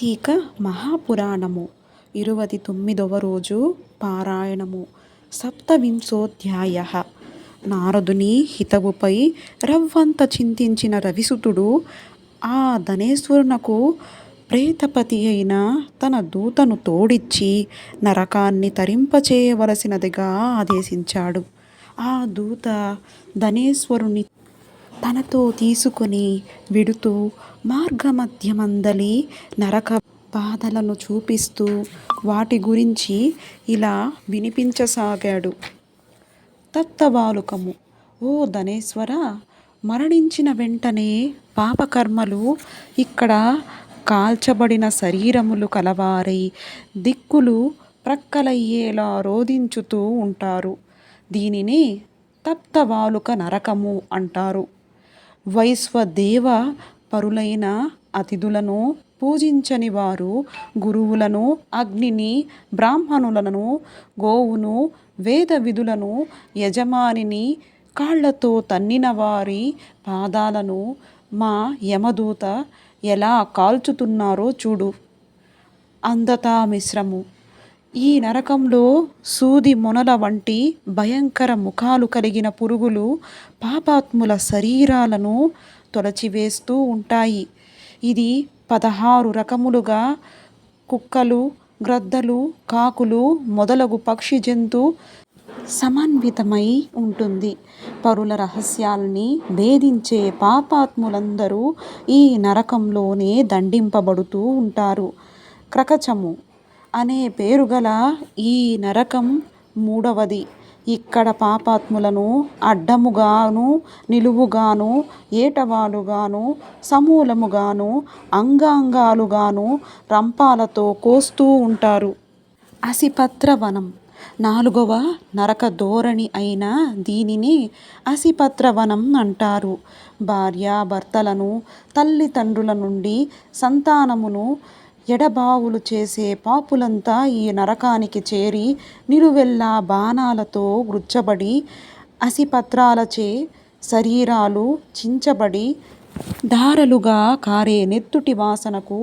కార్తీక మహాపురాణము. ఇరువది తొమ్మిదవ రోజు పారాయణము. సప్తవింశోధ్యాయ. నారదుని హితవుపై రవ్వంత చింతించిన రవిసుతుడు ఆ ధనేశ్వరునకు ప్రేతపతి అయిన తన దూతను తోడిచ్చి నరకాన్ని తరింపచేయవలసినదిగా ఆదేశించాడు. ఆ దూత ధనేశ్వరుని తనతో తీసుకొని విడుతూ మార్గమధ్యమందలి నరక బాధలను చూపిస్తూ వాటి గురించి ఇలా వినిపించసాగాడు. తత్తబాలుకము ఓ ధనేశ్వర! మరణించిన వెంటనే పాపకర్మలు ఇక్కడ కాల్చబడిన శరీరములు కలవారై దిక్కులు ప్రక్కలయ్యేలా రోధించుతూ ఉంటారు. దీనిని తప్తవాలుక నరకము అంటారు. వైశ్వదేవ పరులైన అతిథులను పూజించని వారు గురువులను అగ్నిని బ్రాహ్మణులను గోవును వేద విధులను యజమానిని కాళ్ళతో తన్నిన వారి పాదాలను మా యమదూత ఎలా కాల్చుతున్నారో చూడు. అందతా మిశ్రము ఈ నరకంలో సూది మొనల వంటి భయంకర ముఖాలు కలిగిన పురుగులు పాపాత్ముల శరీరాలను తొలచివేస్తూ ఉంటాయి. ఇది పదహారు రకములుగా కుక్కలు గ్రద్దలు కాకులు మొదలగు పక్షి జంతు సమన్వితమై ఉంటుంది. పరుల రహస్యాల్ని భేదించే పాపాత్ములందరూ ఈ నరకంలోనే దండింపబడుతూ ఉంటారు. క్రకచము అనే పేరుగల ఈ నరకం మూడవది. ఇక్కడ పాపాత్ములను అడ్డముగాను నిలువుగాను ఏటవాలుగాను సమూలముగాను అంగాంగాలుగాను రంపాలతో కోస్తూ ఉంటారు. అసిపత్రవనం నాలుగవ నరక ధోరణి అయిన దీనిని అసిపత్రవనం అంటారు. భార్యాభర్తలను తల్లిదండ్రుల నుండి సంతానమును ఎడబావులు చేసే పాపులంతా ఈ నరకానికి చేరి నిలువెల్లా బాణాలతో గుచ్చబడి అసిపత్రాలచే శరీరాలు చించబడి దారలుగా కారే నెత్తుటి వాసనకు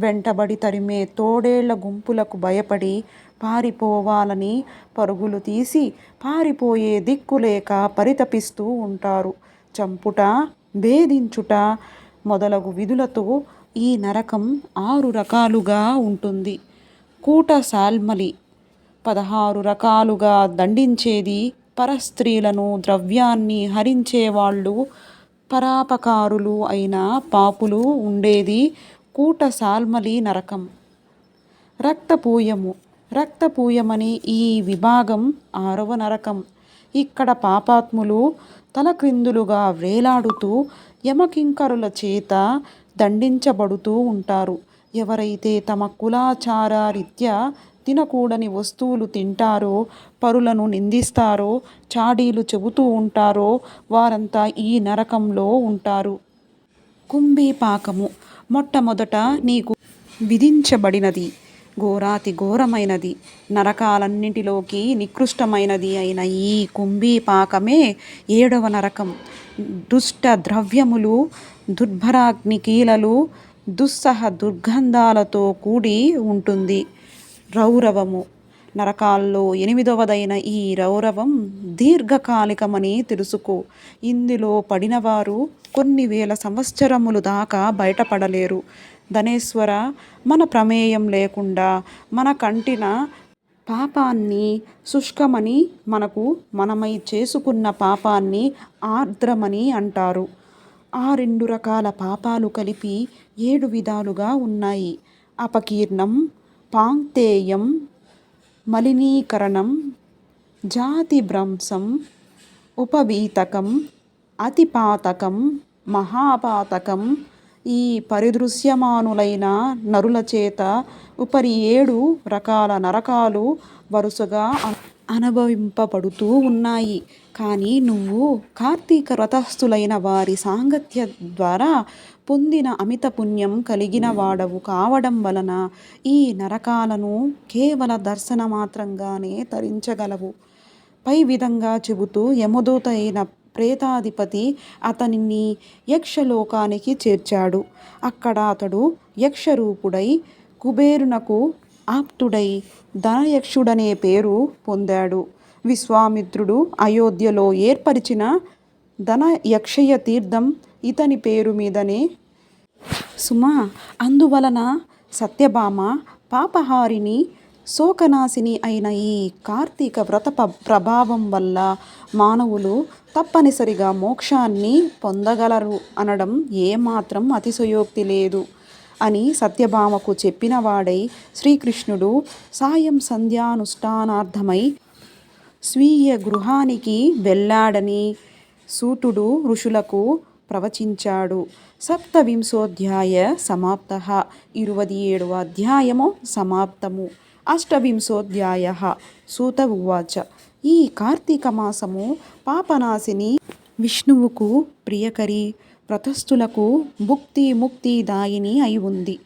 వెంటబడి తరిమే తోడేళ్ళ గుంపులకు భయపడి పారిపోవాలని పరుగులు తీసి పారిపోయే దిక్కులేక పరితపిస్తూ ఉంటారు. చంపుట భేదించుట మొదలగు విధులతో ఈ నరకం ఆరు రకాలుగా ఉంటుంది. కూట సాల్మలి పదహారు రకాలుగా దండించేది పరస్త్రీలను ద్రవ్యాన్ని హరించేవాళ్ళు పరాపకారులు అయిన పాపులు ఉండేది కూట సాల్మలి నరకం. రక్తపూయము. రక్తపూయమని ఈ విభాగం ఆరవ నరకం. ఇక్కడ పాపాత్ములు తలక్రిందులుగా వేలాడుతూ యమకింకరుల చేత దండించబడుతూ ఉంటారు. ఎవరైతే తమ కులాచార రీత్యా తినకూడని వస్తువులు తింటారో పరులను నిందిస్తారో చాడీలు చెబుతూ ఉంటారో వారంతా ఈ నరకంలో ఉంటారు. కుంభీపాకము మొట్టమొదట నీకు విధించబడినది. ఘోరాతి ఘోరమైనది. నరకాలన్నింటిలోకి నికృష్టమైనది అయిన ఈ కుంభీపాకమే ఏడవ నరకం. దుష్ట ద్రవ్యములు దుర్భరాగ్నికీలలు దుస్సహ దుర్గంధాలతో కూడి ఉంటుంది. రౌరవము. నరకాల్లో ఎనిమిదవదైన ఈ రౌరవం దీర్ఘకాలికమని తెలుసుకో. ఇందులో పడినవారు కొన్ని వేల సంవత్సరములు దాకా బయటపడలేరు. ధనేశ్వర మన ప్రమేయం లేకుండా మన కంటిన పాపాన్ని శుష్కమని మనకు మనమై చేసుకున్న పాపాన్ని ఆర్ద్రమని అంటారు. ఆ రెండు రకాల పాపాలు కలిపి ఏడు విధాలుగా ఉన్నాయి. అపకీర్ణం పాంక్తేయం మలినీకరణం జాతి భ్రంశం ఉపవీతకం అతిపాతకం మహాపాతకం ఈ పరిదృశ్యమానులైన నరుల చేత ఉపరి ఏడు రకాల నరకాలు వరుసగా అనుభవింపబడుతూ ఉన్నాయి. కానీ నువ్వు కార్తీక వ్రతస్థులైన వారి సాంగత్య ద్వారా పొందిన అమిత పుణ్యం కలిగిన వాడవు కావడం వలన ఈ నరకాలను కేవల దర్శన మాత్రంగానే తరించగలవు. పై విధంగా చెబుతూ యమదూత అయిన ప్రేతాధిపతి అతనిని యక్షలోకానికి చేర్చాడు. అక్కడ అతడు యక్షరూపుడై కుబేరునకు ఆప్తుడై ధనయక్షుడనే పేరు పొందాడు. విశ్వామిత్రుడు అయోధ్యలో ఏర్పరిచిన ధనయక్షయ తీర్థం ఇతని పేరు మీదనే. సుమా అందువలన సత్యభామ పాపహారిని శోకనాశిని అయిన ఈ కార్తీక వ్రత ప్రభావం వల్ల మానవులు తప్పనిసరిగా మోక్షాన్ని పొందగలరు అనడం ఏమాత్రం అతిశయోక్తి లేదు అని సత్యభామకు చెప్పినవాడై శ్రీకృష్ణుడు సాయం సంధ్యానుష్ఠానార్థమై స్వీయ గృహానికి వెళ్ళాడని సూతుడు ఋషులకు ప్రవచించాడు. సప్తవింశోధ్యాయ సమాప్త. ఇరువది ఏడవ అధ్యాయము సమాప్తము. అష్టవింశోధ్యాయ సూత ఉవాచ. ఈ కార్తీక మాసము పాపనాశిని విష్ణువుకు ప్రియకరి వ్రతస్థులకు ముక్తి ముక్తి దాయిని అయి ఉంది.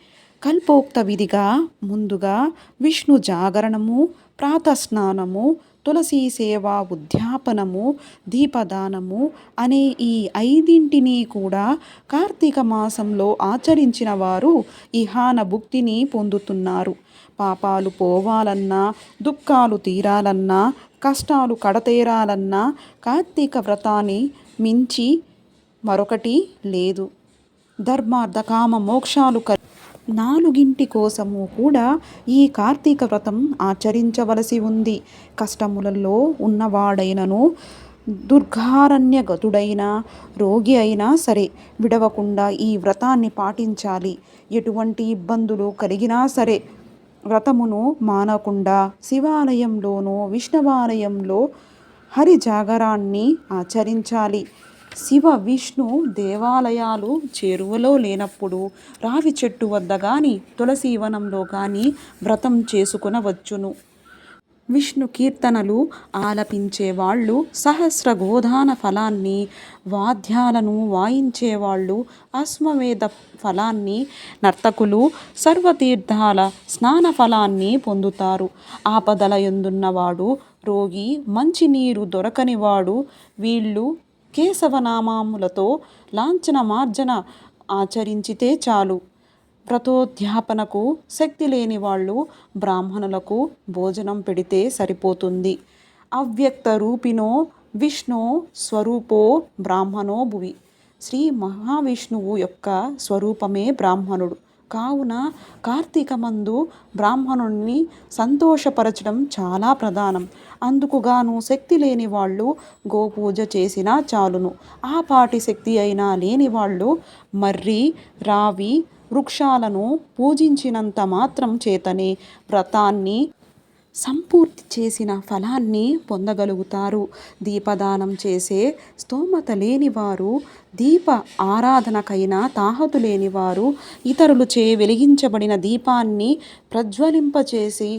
కల్పోక్త విధిగా ముందుగా విష్ణు జాగరణము ప్రాతస్నానము తులసి సేవ ఉద్యాపనము దీపదానము అనే ఈ ఐదింటిని కూడా కార్తీక మాసంలో ఆచరించిన వారు ఇహాన భుక్తిని పొందుతున్నారు. పాపాలు పోవాలన్నా దుఃఖాలు తీరాలన్నా కష్టాలు కడతేరాలన్నా కార్తీక వ్రతాన్ని మించి మరొకటి లేదు. ధర్మార్థ కామ మోక్షాలు కలి నాలుగింటి కోసము కూడా ఈ కార్తీక వ్రతం ఆచరించవలసి ఉంది. కష్టములలో ఉన్నవాడైనను దుర్గారణ్య గతుడైనా రోగి అయినా సరే విడవకుండా ఈ వ్రతాన్ని పాటించాలి. ఎటువంటి ఇబ్బందులు కలిగినా సరే వ్రతమును మానకుండా శివాలయంలోనూ విష్ణవాలయంలో హరి జాగరాన్ని ఆచరించాలి. శివ విష్ణు దేవాలయాలు చేరువలో లేనప్పుడు రావి చెట్టు వద్ద కానీ తులసీవనంలో కానీ వ్రతం చేసుకునవచ్చును. విష్ణు కీర్తనలు ఆలపించే వాళ్ళు సహస్ర గోదాన ఫలాన్ని వాద్యాలను వాయించేవాళ్ళు అశ్వమేధ ఫలాన్ని నర్తకులు సర్వతీర్థాల స్నాన ఫలాన్ని పొందుతారు. ఆపదల ఎందున్నవాడు రోగి మంచినీరు దొరకనివాడు వీళ్ళు కేశవనామాములతో లాంఛన మార్జన ఆచరించితే చాలు. వ్రతోధ్యాపనకు శక్తి లేని వాళ్ళు బ్రాహ్మణులకు భోజనం పెడితే సరిపోతుంది. అవ్యక్త రూపిణో విష్ణు స్వరూపో బ్రాహ్మణో భువి. శ్రీ మహావిష్ణువు యొక్క స్వరూపమే బ్రాహ్మణుడు. కావున కార్తీక మందు బ్రాహ్మణుణ్ణి సంతోషపరచడం చాలా ప్రధానం. అందుకుగాను శక్తి లేని వాళ్ళు గోపూజ చేసినా చాలును. ఆ పాటి శక్తి అయినా లేని వాళ్ళు మర్రి రావి వృక్షాలను పూజించినంత మాత్రం చేతనే వ్రతాన్ని సంపూర్తి చేసిన ఫలాన్ని పొందగలుగుతారు. దీపదానం చేసే స్తోమత లేనివారు దీప ఆరాధనకైనా తాహతు లేనివారు ఇతరులు చే వెలిగించబడిన దీపాన్ని ప్రజ్వలింపచేసి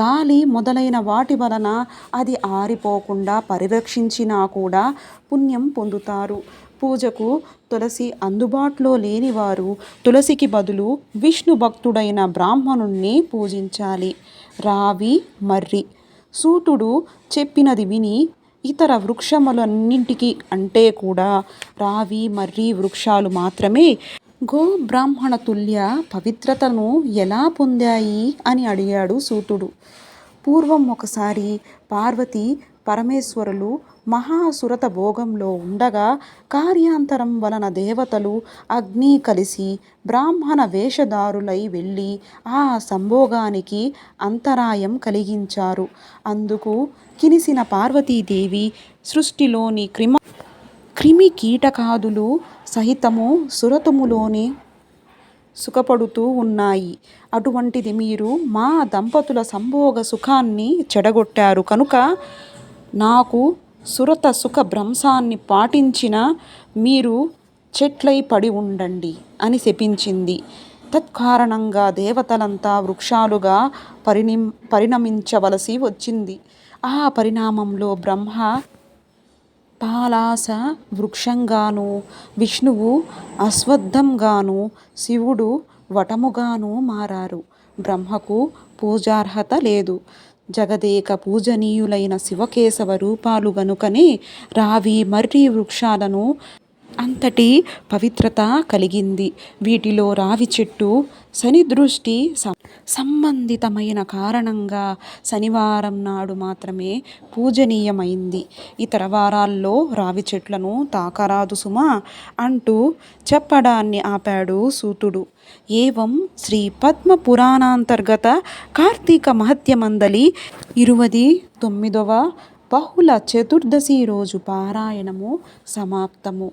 గాలి మొదలైన వాటి వలన అది ఆరిపోకుండా పరిరక్షించినా కూడా పుణ్యం పొందుతారు. పూజకు తులసి అందుబాటులో లేనివారు తులసికి బదులు విష్ణు భక్తుడైన బ్రాహ్మణుణ్ణి పూజించాలి. రావి మర్రి. సూతుడు చెప్పినది విని ఇతర వృక్షములన్నింటికి అంటే కూడా రావి మర్రి వృక్షాలు మాత్రమే గో బ్రాహ్మణ తుల్య పవిత్రతను ఎలా పొందాయి అని అడిగాడు సూతుడు పూర్వం ఒకసారి పార్వతి పరమేశ్వరులు మహాసురత భోగంలో ఉండగా కార్యాంతరం వలన దేవతలు అగ్ని కలిసి బ్రాహ్మణ వేషధారులై వెళ్ళి ఆ సంభోగానికి అంతరాయం కలిగించారు. అందుకు కినిసిన పార్వతీదేవి సృష్టిలోని క్రిమ క్రిమి కీటకాదులు సహితము సురతములోని సుఖపడుతూ ఉన్నాయి. అటువంటిది మీరు మా దంపతుల సంభోగ సుఖాన్ని చెడగొట్టారు. కనుక నాకు సురత సుఖ భ్రంశాన్ని పాటించిన మీరు చెట్లై పడి ఉండండి అని శపించింది. తత్కారణంగా దేవతలంతా వృక్షాలుగా పరిణిం పరిణమించవలసి వచ్చింది. ఆ పరిణామంలో బ్రహ్మ పాలాస వృక్షంగాను విష్ణువు అశ్వత్థంగాను శివుడు వటముగాను మారారు. బ్రహ్మకు పూజార్హత లేదు. జగదేక పూజనీయులైన శివకేశవ రూపాలు గనుకనే రావి మర్రి వృక్షాలను అంతటి పవిత్రత కలిగింది. వీటిలో రావి చెట్టు శని దృష్టి సం సంబంధితమైన కారణంగా శనివారం నాడు మాత్రమే పూజనీయమైంది. ఇతర వారాల్లో రావి చెట్లను తాకరాదు సుమా అంటూ చెప్పడాన్ని ఆపాడు సూతుడు. ఏవం శ్రీ పద్మ పురాణాంతర్గత కార్తీక మహత్యమందలి ఇరువది తొమ్మిదవ బహుళ చతుర్దశి రోజు పారాయణము సమాప్తము.